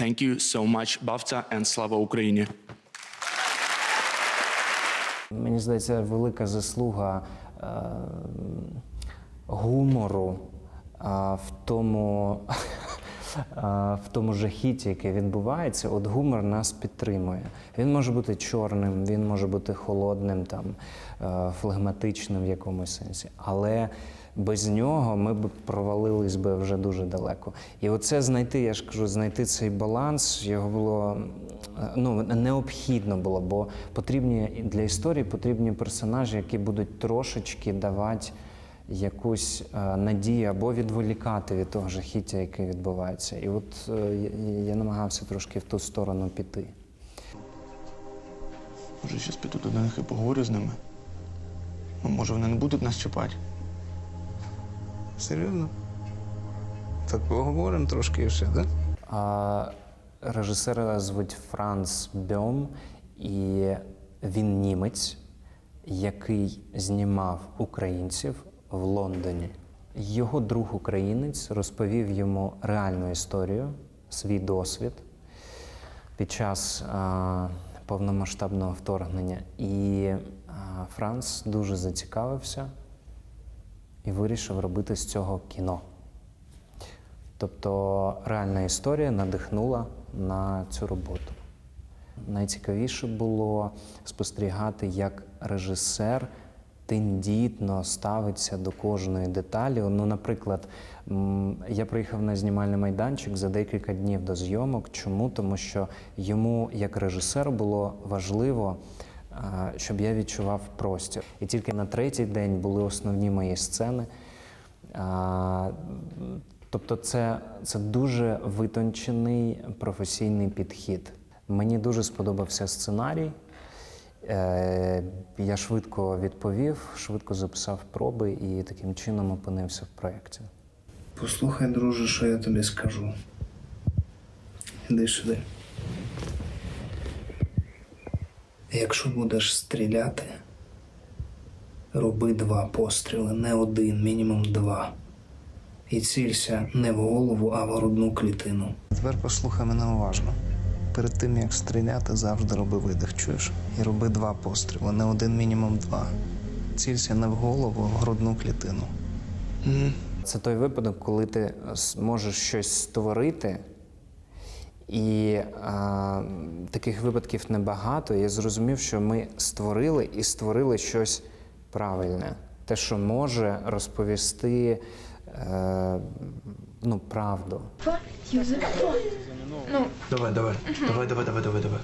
Thank you so much, Bavta, and слава Україні. Мені здається, велика заслуга е, гумору е, в тому. В тому жахіті, яке відбувається, от гумор нас підтримує. Він може бути чорним, він може бути холодним, там, е, флегматичним в якомусь сенсі. Але без нього ми б провалились би вже дуже далеко. І оце знайти, я ж кажу, знайти цей баланс, його було е, ну, необхідно було, бо потрібні для історії потрібні персонажі, які будуть трошечки давати якусь е, надію або відволікати від того жахіття, яке відбувається. І от е, я, намагався трошки в ту сторону піти. Може, зараз піду до них і поговорю з ними. Ну, може, вони не будуть нас чіпати. Серйозно? Так поговоримо трошки і все, так? А режисера звуть Франц Бьом, і він німець, який знімав українців в Лондоні. Його друг українець розповів йому реальну історію, свій досвід під час а, повномасштабного вторгнення. І а, Франц дуже зацікавився і вирішив робити з цього кіно. Тобто реальна історія надихнула на цю роботу. Найцікавіше було спостерігати, як режисер тендітно ставиться до кожної деталі. Ну, наприклад, я приїхав на знімальний майданчик за декілька днів до зйомок. Чому? Тому що йому, як режисеру, було важливо, щоб я відчував простір. І тільки на третій день були основні мої сцени. Тобто, це, це дуже витончений професійний підхід. Мені дуже сподобався сценарій. Е, я швидко відповів, швидко записав проби і таким чином опинився в проєкті. Послухай, друже, що я тобі скажу. Іди сюди. Якщо будеш стріляти, роби два постріли, не один, мінімум два. І цілься не в голову, а в грудну клітину. Тепер послухай мене уважно. Перед тим як стріляти, завжди роби видих, чуєш? І роби два постріли, не один, мінімум два. Цілься не в голову, а в грудну клітину. Це той випадок, коли ти с- можеш щось створити, і а, таких випадків небагато. Я зрозумів, що ми створили і створили щось правильне. Те, що може розповісти е, ну, правду. Ну, Давай, давай, давай, давай, давай, давай, давай.